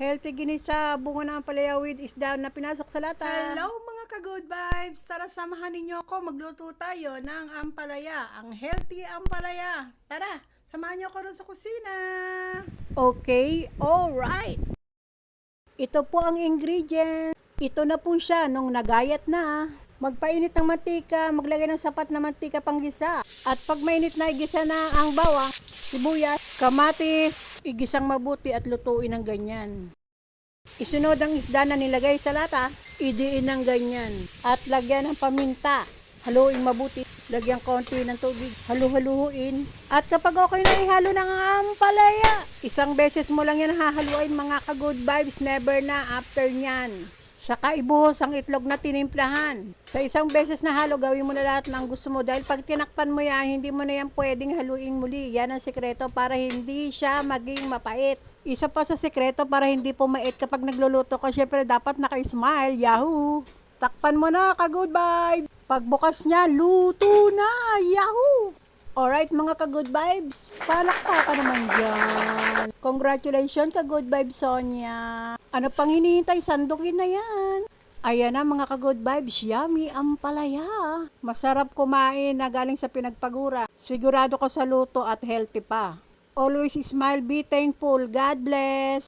Healthy ginisa bunga ng palaya with isda na pinasok sa lata. Hello mga ka-good vibes! Tara samahan ninyo ako. Magluto tayo ng ampalaya. Ang healthy ampalaya. Tara, samahan niyo ako rin sa kusina. Okay, alright. Ito po ang ingredient. Ito na po siya nung nagayat na. Magpainit ng mantika, maglagay ng sapat na mantika pang gisa. At pag mainit na, igisa na ang bawang, sibuyas, kamatis, igisang mabuti at lutuin ng ganyan. Isunod ang isda na nilagay sa lata, idiin ng ganyan. At lagyan ng paminta. Haluin mabuti. Lagyan konti ng tubig. Halu-haluin. At kapag okay na ihalo ng ampalaya, isang beses mo lang yan hahaluin mga ka-good vibes. Never na after nyan. Saka ibuhos ang itlog na tinimplahan. Sa isang beses na halo, gawin mo na lahat ng gusto mo. Dahil pag tinakpan mo yan, hindi mo na yan pwedeng haluin muli. Yan ang sekreto para hindi siya maging mapait. Isa pa sa sekreto para hindi pumait kapag nagluluto ka, syempre dapat naka-smile. Yahoo! Takpan mo na, ka-good vibe! Pagbukas niya, luto na! Yahoo! Alright mga ka-good vibes, palakpakan naman dyan. Congratulations ka-good vibes Sonia. Ano pang hinihintay, sandukin na yan. Ayan na mga ka-good vibes, yummy ang palaya. Masarap kumain na galing sa pinagpagura. Sigurado ka sa luto at healthy pa. Always smile, be thankful. God bless.